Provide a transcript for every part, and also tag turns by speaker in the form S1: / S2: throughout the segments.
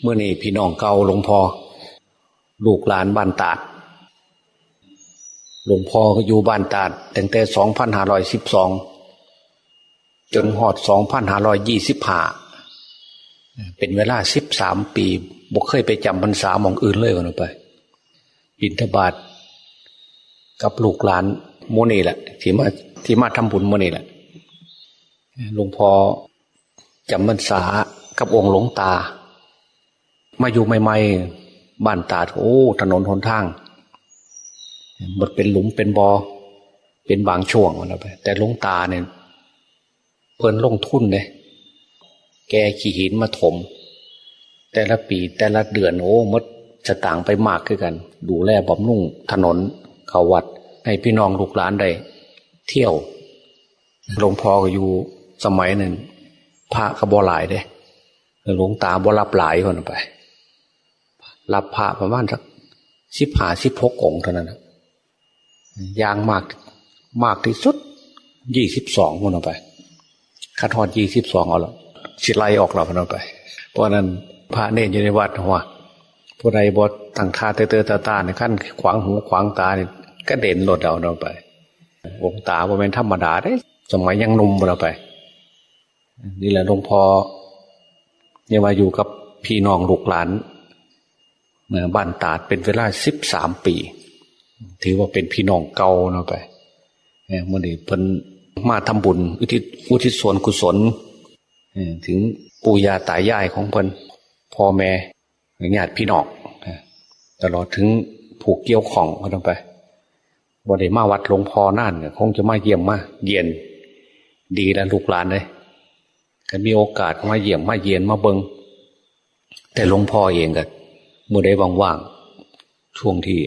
S1: เมื่อนี่พี่น้องเก่าหลวงพ่อลูกหลานบ้านตาด หลวงพ่อก็อยู่บ้านตาดตั้งแต่สองพันห้าร้อยสิบสองจนหอดสองพันห้าร้อยยี่สิบห้าเป็นเวลาสิบสามปีบ่เคยไปจำพรรษาหมองอื่นเลยกันไป บินทบาทกับลูกหลานโมนี่แหละ ที่มาที่มาทำบุญโมนี่แหละหลวงพ่อจำพรรษากับองค์หลวงตา มาอยู่ใหม่ ๆ บ้านตาดโอ้ถนนหนทางหมดเป็นหลุมเป็นบอ่อเป็นบางช่วงมันไปแต่หลวงตาเนี่ยเพิ่นลงทุนเลยแกขี่หินมาถม แต่ละปีแต่ละเดือนโอ้มดจะต่างไปมากขึ้นกัน ดูแลบำรุงถนนเขาวัด ให้พี่น้องลูกหลานได้เที่ยวหลวงพ่อก็อยู่สมัยหนึ่งพระก็บ่หลายเด้หลวงตาบ่รับหลายคนไป รับพระประมาณสักสิบห้าสิบหกองเท่านั้นนะยางมากมากที่สุดยี่สิบสองคนเอาไปคัดทอดยี่สิบสองเอาละสิไลออกเราคนเอาไป เพราะนั้นพระเนรอยู่ในวัดหัวผู้ใดบดตั้งคาเตอเตอตาตาในขั้นขวางหูขวางตาเนี่ยก็เด่นหลดเอาเราไปวงตาบ่เป็นธรรมดาได้ สมัยยังนุ่มเราไป นี่แหละหลวงพ่อเนี่ยมาอยู่กับพี่น้องลูกหลาน บ้านตาดเป็นเวลาสิบสามปี ถือว่าเป็นพี่น้องเก่าเนาะไปเนี่ยมื่อนี้เพิ่นมาทำบุญ อุทิศอุทิศส่วนกุศลถึงปู่ย่าตายายของเพิ่นพ่อแม่ญาติพี่น้องตลอดถึงผูกเกี่ยวของก็ต้องไปบ่ได้มาวัดหลวงพ่อน่านเนี่ยคงจะมาเยี่ยมมาเยียน ดีแล้วลูกหลานเลยก็มีโอกาสมาเยี่ยมมาเยียนมาเบิงแต่หลวงพ่อเองก็ เมื่อได้ว่างๆช่วงที่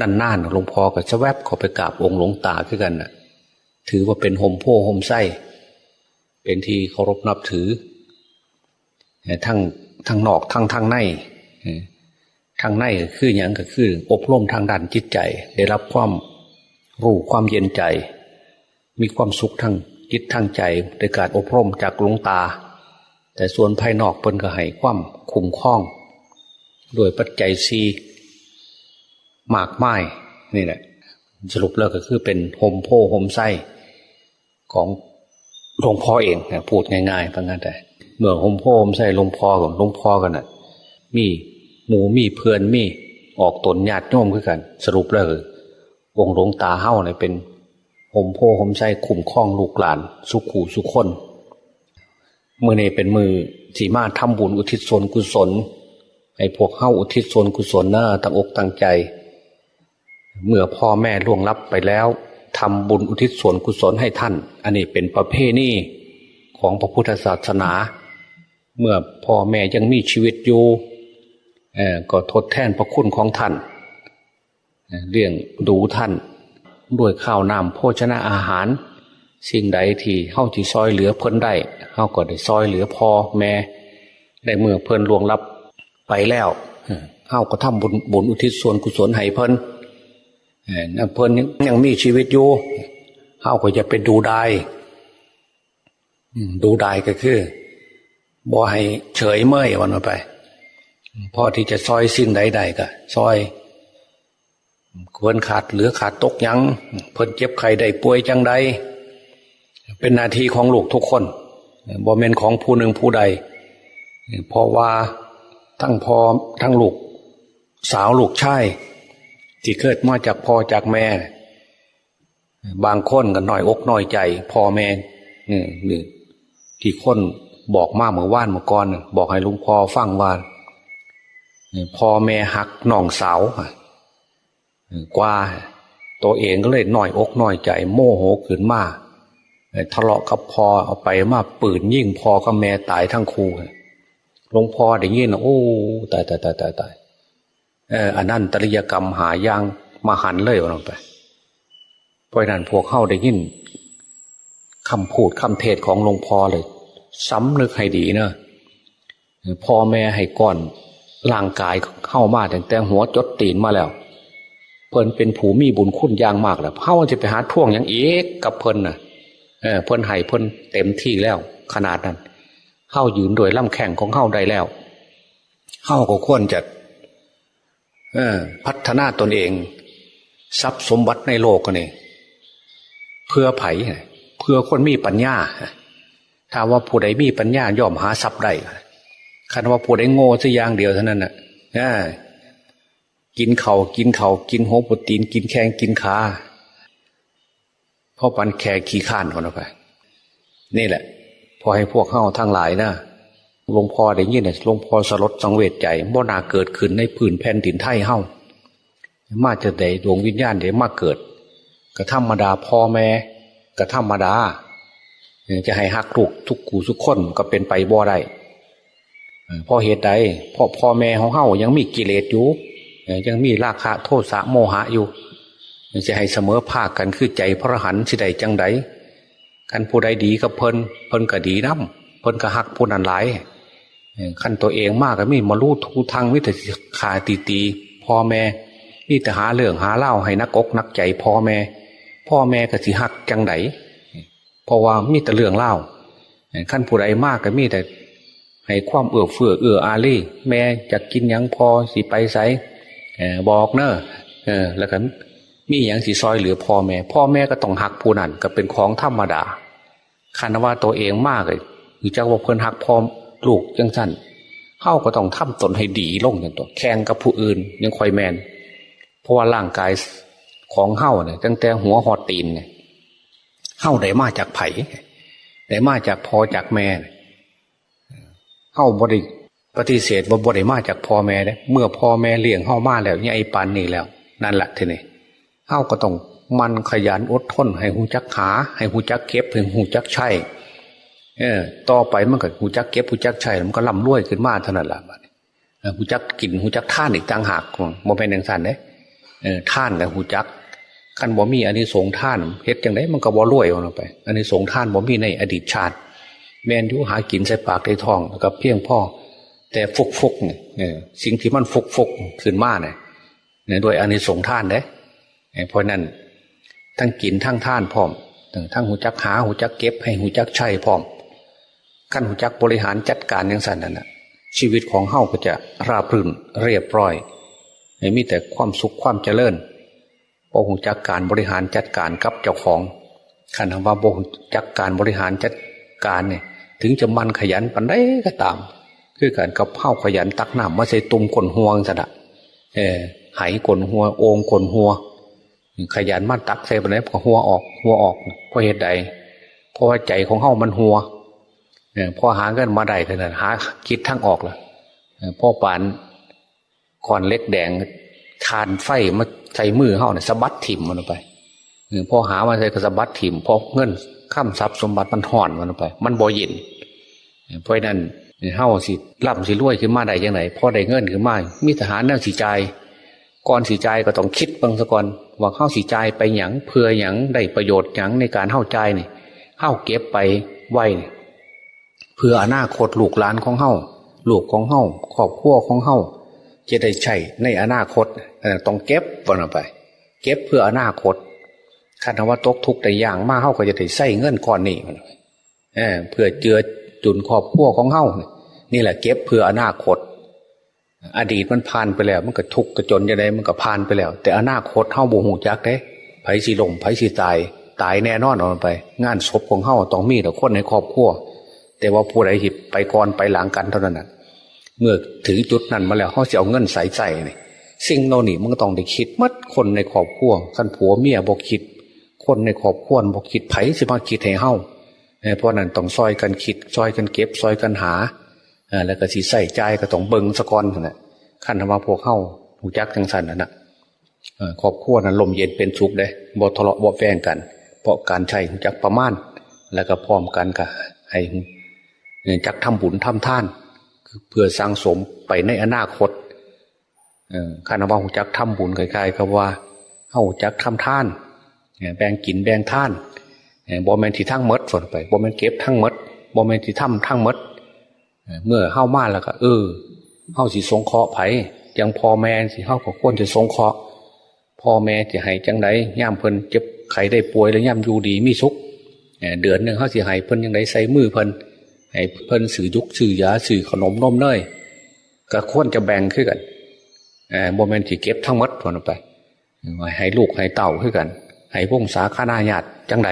S1: นั่นๆหลวงพ่อก็จะแวบเข้าไปกราบองค์หลวงตาขึ้นกันน่ะถือว่าเป็นห่มโพห่มไส้เป็นที่เคารพนับถือทั้งทั้งนอกทั้งทั้งในทางในก็คืออย่างก็คือ อบรมทางด้านจิตใจ ได้รับความรู้ความเย็นใจ มีความสุขทางจิตทางใจในการอบรมจากหลวงตา แต่ส่วนภายนอกเปิ้นก็ให้ความคุ้มครอง โดยปัจจัยซีมากไม้นี่แหละสรุปแล้วก็คือเป็นโฮมโพโฮมไส้ของหลวงพ่อเองนะพูดง่ายๆพังกันแต่เมื่อโฮมโพโฮมไส้หลวงพ่อกับหลวงพ่อกันน่ะ มีหมูมีเพื่อนมีออกตนญาติโยมขึ้นกัน สรุปแล้วคือวงหลวงตาเฮ้าเนี่ยเป็นหมโพหมไส้คุ้มคล้องลูกหลาน สุขูสุขคนมือนี้เป็นมือสีมาทำบุญอุทิศส่วนกุศล ให้พวกเฮ้าอุทิศส่วนกุศลหน้าตั้งอกตั้งใจ เมื่อพ่อแม่ล่วงลับไปแล้วทำบุญอุทิศส่วนกุศลให้ท่าน อันนี้เป็นประเพณีของพระพุทธศาสนา เมื่อพ่อแม่ยังมีชีวิตอยู่ก็ทดแทนพระคุณของท่านเลี้ยงดูท่านด้วยข้าวน้ำโภชนะอาหาร สิ่งใดที่เฮาที่ซอยเหลือเพิ่นได้เฮาก็ได้ซอยเหลือพ่อแม่ได้เมื่อเพิ่นล่วงลับ ไปแล้วเฮาก็ทำบุญบุญอุทิศส่วนกุศลให้เพิ่นเพิ่นยังมีชีวิตอยู่เฮาก็จะเป็นดูได้ดูได้ก็คือบ่ให้เฉยเมื่อยวันไปพอที่จะซอยสิ่งใดๆก็ซอยควรขาดเหลือขาดตกยังเพิ่นเจ็บไข้ได้ป่วยจังใดเป็นหน้าที่ของลูกทุกคนบ่เมนของผู้หนึ่งผู้ใดเพราะว่า ทั้งพ่อทั้งลูกสาวลูกชายที่เกิดมาจากพ่อจากแม่ บางคนก็น้อยอกน้อยใจพ่อแม่นี่ที่คนบอกมากเมื่อว่านเมื่อก่อนบอกให้ลุงพ่อฟังว่าพ่อแม่หักน้องสาวกว่าตัวเองก็เลยหน่อยอกหน่อยใจ โมโหขึ้นมาทะเลาะกับพ่อเอาไปมาปืนยิ่งพ่อกับแม่ตายทั้งคู่ หลวงพ่อได้ยินโอ้ตายตายตายตายตายเอออันนั้นตริยกรรมหายางมาหันเลยลงไปเพราะนั้นพวกเข้าได้ยินคำพูดคำเทศของหลวงพ่อเลยซ้ำนึกให้ดีเนอะพ่อแม่ให้ก่อนร่างกายเข้ามาแต่แต่หัวจดตีนมาแล้ว เพิ่นเป็นผูมีบุญคุณยางมากแล้วเข้าจะไปหาท่วงอย่างเอกกับเพิ่นน่ะเออเพิ่นให้เพิ่นเต็มที่แล้ว ขนาดนั้น เข้ายืนโดยล่ำแข่งของเข้าได้แล้วเฮาก็ควรจะพัฒนาตนเอง ทรัพย์สมบัติในโลกกันนี่เพื่อไผ่เพื่อคนมีปัญญาถ้าว่าผู้ใดมีปัญญาย่อมหาทรัพย์ได้คันว่าผู้ใดโง่สักอย่างเดียวเท่านั้นน่ะกินเขา่ากินเขา่ากินหัวปตีนกินแข้งกินขาเพราะปันแค่ขี้ข้านคนออกไปนี่แหละ พอให้พวกเข้าทั้งหลายนะหลวงพ่อได้ยินเนี่ยหลวงพ่อสลดสังเวชใจบ่นาเกิดขึ้นในพื้นแผ่นดินไทยเฮามาจะได้ดวงวิญญาณเดี๋ยวมาเกิดก็ธรรมดาพ่อแม่ก็ธรรมดาจะให้หักลูกทุกกูทุกคนก็เป็นไปบ่ได้เพราะเหตุใดเพราะพ่อแม่ของเฮายังมีกิเลสอยู่ยังมีราคะโทษสะโมหะอยู่จะให้เสมอภาคกันคือใจพระหันสิใดจังใด กันผู้ใดดีกับเพิ่นเพิ่นก็ดีน้ำเพิ่นก็หักผู้นั้นหลายขั้นตัวเองมากก็มีมาลู่ทูทางวิทยขาตีตีพ่อแม่นี่แต่หาเรื่องหาเล่าให้นักอกนักใจพ่อแม่ พ่อแม่ก็สิหักจังไดเพราะว่ามีแต่เรื่องเล่าขั้นผู้ใดมากก็มีแต่ให้ความเอื้อเฟื้อเอื้ออารีแม่จะกินยังพอสิไปไสบอกเนอะแล้วก็ มีอย่างสีซอยเหลือพ่อแม่ พ่อแม่ก็ต้องหักผู้นั้นก็เป็นของธรรมดาคันว่าตัวเองมากเลยหรือจะว่าเพิ่อนหักพ่อลูกจังสั้นเข้าก็ต้องทำตนให้ดีลงอย่างตัวแข่งกับผู้อื่นยังคอยแมน เพราะว่าร่างกายของเข้าเนี่ยตั้งแต่หัวหอดตีนเนี่ยเข้าได้มาจากไผ่ได้มาจากพ่อจากแม่เข้าบริปฏิเสธว่าบริมาจากพ่อแม่เนี่ยเมื่อพ่อแม่เลี้ยงเข้ามาแล้วเนี่ยไอ้ปันนี่แล้ว นั่นแหละทีนี้ เข้าก็ต้องมันขยันอดทน ให้หูจักหา ให้หูจักเก็บให้หูจักใช้เออต่อไปมันก็หูจักเก็บหูจักใช้มันก็ล่ำรวยขึ้นมาเท่านั้นแหละหูจักกินหูจักท่านอีกต่างหากโมเป็นอย่างสั้นเนี่ยเออท่านแต่หูจักขันบ่มีอันนี้สงท่านเฮ็ดจังไดมันก็บ่รวยออกไปอันนี้สงท่านบ่มีในอดีตชาติ แมนยุหากินใส่ปากใส่ท้องแล้วก็เพียงพ่อแต่ฟุกฟุกเนี่ยสิ่งที่มันฟุกฟุกขึ้นมาเนี่ยโดยอันนี้สงท่านเด้ เพราะนั้นทั้งกินทั้งท่านพร้อมทั้งหูจักหาหูจักเก็บ ให้หูจักใช้พร้อมขั้นหูจักบริหารจัดการอย่างสั้นนั่นแหะชีวิตของเฮาก็จะราบรื่นเรียบร้อยไม่มีแต่ความสุขความเจริญพอหูจักการบริหารจัดการกับเจ้าของขันธว่าบหูจักการบริหารจัดการเนี่ยถึงจะมันขยันปันได้ก็ตาม คือการกับเฮาขยันตักน้ำมาใส่ตุ่มกลนหัวสนะเออไหกลนหัว โองกลนหัว ขยันมาตักใส่ไปไหนก็หัวออกหัวออกเพราะเหตุใดเพราะว่าใจของเฮามันหัวเนี่ยพอหาเงินมาได้เท่านั้นหาคิดทั้งออกละพ่อปานก่อนเล็กแดงทานไฟมาใส่มือเฮาเนี่ยสะบัดถิ่มมันไปพอหามาใส่ก็สะบัดถิ่มพอเงินข้ามทรัพย์สมบัติมันห่อนมันไป มันบ่เย็นเพราะนั้นเฮาสิร่ำสิรวยขึ้นมาได้ยังไงพอได้เงินขึ้นมามีทหารแนวสีใจก่อนสีใจก็ต้องคิดบางสะก่อน ว่าเข้าสีใจไปหยังเพื่อหยังได้ประโยชน์หยังในการเข้าใจนี่เข้าเก็บไปไว้เพื่ออนาคตลูกหลานของเข้าลูกของเข้าครอบครัวของเข้าจะได้ใช้ในอนาคตต้องเก็บวันไป เก็บเพื่ออนาคตคาดว่าตกทุกแต่อย่างมากเข้าก็จะได้ใส่เงินก้อนนี้มันเออเพื่อเจือจุนครอบครัวของเข้านี่แหละเก็บเพื่ออนาคต อดีตมันผ่านไปแล้ว มันก็ทุกข์กระจนยังไงมันก็ผ่านไปแล้ว แต่อนาคตเฮาบูหูจักเด้ไผสีลมไผสีตาย ตายแน่นอนออกไป งานศพของเฮาต้องมีแต่คนในครอบครัวแต่ว่าผู้ใดหิบไปก่อนไปหลังกันเท่านั้นเมื่อถึงจุดนั้นมาแล้วเขาจะเอาเงินใส่ใจนี่สิ่งโน่นี่มันก็ต้องได้คิดมัดคนในครอบครัวคันผัวเมียบอกคิด คนในครอบครัวบอกคิดไผสิมาคิดให้เฮ้าเพราะนั้นต้องซอยกันคิดซอยกันเก็บซอยกันหา แล้วก็สีใส่ใจก็ต้องเบิงสะกอนนะขั้นธรรมะพวกเข้าหูจักจังสันนั่นนะครอบครัวนั้นลมเย็นเป็นสุขเลยบ่ทะเลาะบ่แฝงกัน เพราะการใช้หูจักประมาณ แล้วก็พร้อมกันก็ให้จักทำบุญทำท่าน เพื่อสร้างสมไปในอนาคตขั้นธรรมะหูจักทำบุญคล้ายๆกับว่าเข้าจักทำท่านแบ่งกินแบ่งท่านบ่แมนที่ทั้งมดฝนไปบ่แมนเก็บทั้งมดบ่แมนที่ทำทั้งมด เมื่อเข้ามาแล้วก็เออเข้าสิสงเคราะห์ไผยังพ่อแม่สิเข้าก็ควรจะสงเคราะห์พ่อแม่จะให้จังไดย่ามเพิ่นเจ็บไข้ได้ป่วยแล้วย่ามอยู่ดีมีสุขเดือนหนึ่งเขาสิให้เพิ่นยังไดใส่มือเพิ่นให้เพิ่นสื่อยุกสื่อยาสื่อขนมนมเนยก็ควรจะแบ่งขึ้นกันโมเมนต์ที่เก็บทั้งหมดพอนไปให้ลูกให้เต่าขึ้นกันให้พงสาคณาญาติจังได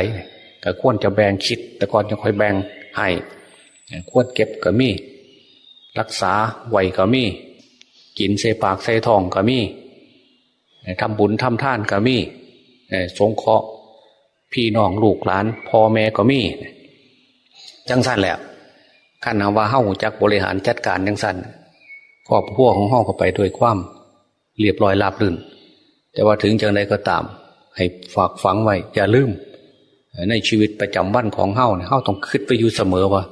S1: ก็ควรจะแบ่งคิด แต่ก่อนจะค่อยแบ่งให้ ควรเก็บก็มี รักษาไว้ก็มี กินใส่ปากใส่ทองก็มีทำบุญทำท่านก็มีสงเคราะห์พี่น้องลูกหลานพ่อแม่ก็มี จังสั้นแหละขันเอาว่าเฮ้าจักบริหารจัดการจังสั้นครอบครัวของเฮ้าก็ไปด้วยความเรียบร้อยราบรื่น แต่ว่าถึงจังใดก็ตาม ให้ฝากฝังไว้อย่าลืม ในชีวิตประจำวันของเฮ้าเนี่ยเฮ้าต้องคิดไปอยู่เสมอว่า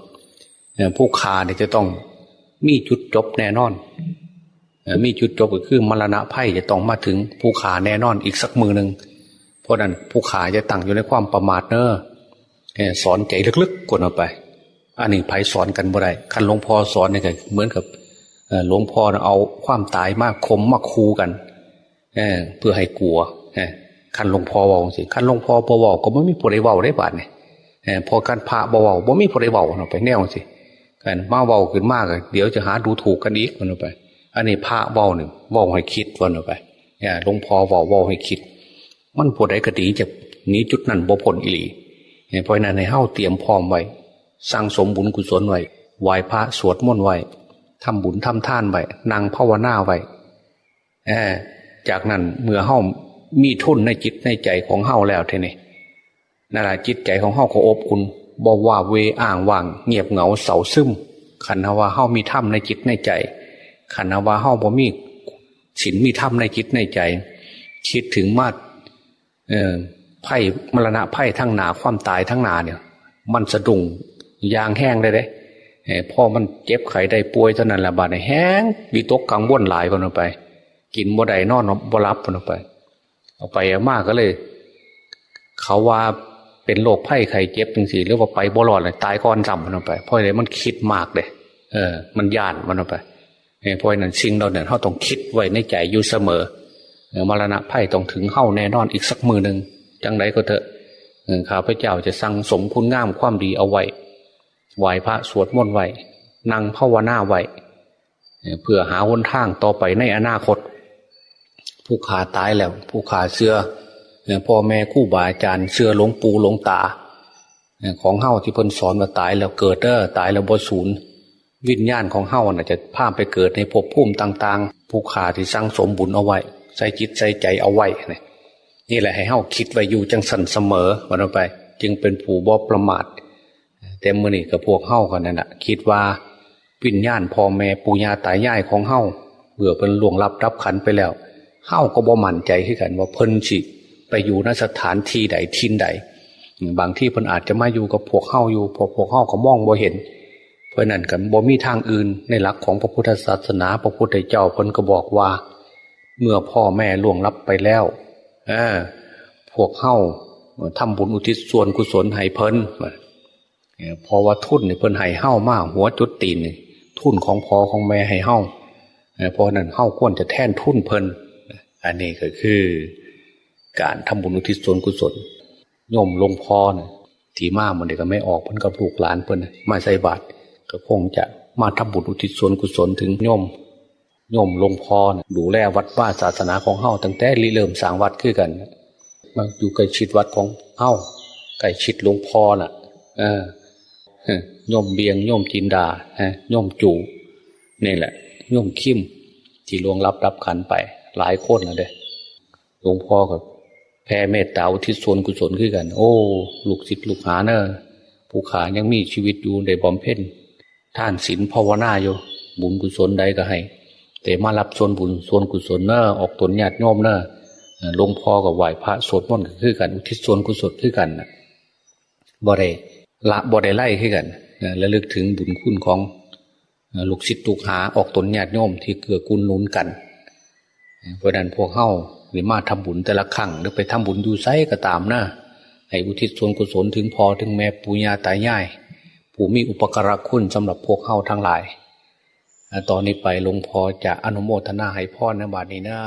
S1: ผู้ขาเนี่ยจะต้องมีจุดจบแน่นอน มีจุดจบก็คือมรณะไพ่จะต้องมาถึงผู้ขาแน่นอนอีกสักมือหนึ่งเพราะนั้นผู้ขาจะตั้งอยู่ในความประมาทเนอสอนใจลึกๆกดออกไป อันนี้ไพ่สอนกันบ่ได้คันหลวงพ่อสอนเนี่ยเหมือนกับหลวงพ่อเอาความตายมากคมมาคูกันเพื่อให้กลัวคันหลวงพ่อว่าสิคันหลวงพ่อบ่บอกก็ไม่มีผู้ใดเว้าได้บาดเนี่ยพอการพระบ่เว้าบ่มีผู้ใดเว้าเนาะไปแนวสิ มาเว้าขึ้นมากเลยเดี๋ยวจะหาดูถูกกันอีกมันไปอันนี้พระเว้าหนึ่งเว้าให้คิดวันไปเนี่ยหลวงพ่อเว้าเว้าให้คิด มันผู้ใดก็ดีจะหนีจุดนั้นบ่พ้นอีหลีเพราะนั้นให้เฮ้าเตรียมพร้อมไว้สร้างสมบุญกุศลไว้ไหว้พระสวดมนต์ไว้ทำบุญทำท่านไว้นั่งภาวนาไว้จากนั้นเมื่อเฮ้ามีทุนในจิตในใจของเฮ้าแล้วเทนี้นั่นแหละจิตใจของเฮ้าก็อบอุ่น บ่ว่าเวอ่างว่าง เงียบเหงาเสาซึมขันว่าเฮามีถ้ำในจิตในใจขันว่าเฮาบ่มีศีลมีถ้ำในจิตในใจ คิดถึงมาเออไพ่มรณะไพ่ทั้งหนาความตายทั้งหนาเนี่ย มันสะดุ้งยางแห้งได้เด้พ่อมันเจ็บไข้ได้ป่วยเท่านั้นแหละบาดแห้งวิตกกังวลหลายคนไป กินบ่ได้นอนบ่รับคนไป เอาไปมากก็เลย เขาว่า เป็นโรคไข้ไข้เจ็บจริงสิหรือว่าไปบ่รอดเลยตายก่อนจำมันไปเพราะอะไรมันคิดมากเลยเออ มันย่านมันไปเพราะนั้นสิ่งเราเนี่ยเขาต้องคิดไว้ในใจอยู่เสมอมรณะไพ่ต้องถึงเข้าแน่นอนอีกสักมือหนึ่งจังไรก็เถอะข้าพเจ้าจะสั่งสมคุณงามความดีเอาไว้ไหวพระสวดมนต์ไว้นั่งภาวนาไว้เพื่อหาหนทางต่อไปในอนาคต ผู้ขาตายแล้ว ผู้ขาเสื้อ พ่อแม่คู่บาอาจารย์เสื้อหลวงปู่หลวงตา ของเฮ้าที่เพิ่นสอนมาตายแล้วเกิดเด้อตายแล้วบ่ศูนย์วิญญาณของเฮ้าน่ะจะพาไปเกิดในภพภูมิต่างๆ ผู้ขาที่สร้างสมบุญเอาไว้ ใส่จิตใส่ใจเอาไว้นี่แหละให้เฮ้าคิดไว้อยู่จังสันเสมอวันไป จึงเป็นผู้บ่ประมาทแต่มื่อนี่กับพวกเฮ้ากันนั่นแหะคิดว่าวิญญาณพ่อแม่ปู่ย่าตายายของเฮ้าเบื่อเป็นหลวงรับรับขันไปแล้วเฮ้าก็บ่มั่นใจขึ้นกันว่าเพิ่นสิ ไปอยู่ณสถานที่ใดทินใด บางที่เพิ่นอาจจะมาอยู่กับพวกเฮ้าอยู่พอพวกเฮ้าก็มองบ่เห็น เพราะนั้นกันบ่มีทางอื่นในหลักของพระพุทธศาสนา พระพุทธเจ้าเพิ่นก็บอกว่า เมื่อพ่อแม่ล่วงลับไปแล้วอพวกเฮ้าทำบุญอุทิศส่วนกุศลให้เพิ่นพอว่าทุนเนี่ยเพิ่นให้เฮ้ามากหัวจุดตีนทุนของพ่อของแม่ให้เฮ้าเพราะนั้นเฮ้าควรจะแท่นทุนเพิ่นอันนี้ก็คือ การทำบุญอุทิศส่วนกุศลโยมลงพอนี่ที่มามันเด็กก็ไม่ออกเพิ่นกับลูกหลานเพิ่นมาใส่บาตรก็คงจะมาทำบุญอุทิศส่วนกุศลถึงโยมโยมลงพอนี่ยดูแลวัดว่าศาสนาของเฮาตั้งแต่ริเริ่มสร้างวัดขึ้นกันมาอยู่ใกล้ชิดวัดของเฮาใกล้ชิดหลวงพ่อน่ะ เออโยมเบียงโยมจินดาฮะโยมจูนี่แหละโยมคิมที่ลวงรับรับขันไป หลายคนนะเด้หลวงพ่อกับ แผ่เมตตาอุทิศส่วนกุศลขึ้นกัน โอ้ ลูกศิษย์ลูกหาเนอะผู้ขายังมีชีวิตอยู่ในบอมเพ่นท่านศีลภาวนาอยู่ บุญกุศลใดก็ให้แต่มารับส่วนบุญส่วนกุศลเนอะออกตนญาติโยมเนอะลงพ่อกับไหวพระสวดมนต์ขึ้นกัน อุทิศส่วนกุศลขึ้นกันบ่ได้ละบ่ได้ไล่ขึ้นกันและลึกถึงบุญคุณของลูกศิษย์ลูกหาออกตนญาติโยมที่เกื้อกูลหนุนกัน เพราะนั้นพวกเฮา หรือมาทำบุญแต่ละครั้งหรือไปทำบุญดูไซก็ตามนะให้อุทิศส่วนกุศลถึงพอถึงแม่ปุญญาตายายผู้มีอุปการะคุณสำหรับพวกเฮาทั้งหลายตอนนี้ไปหลวงพ่อจะอนุโมทนาให้พ่อในบาดนี้นะ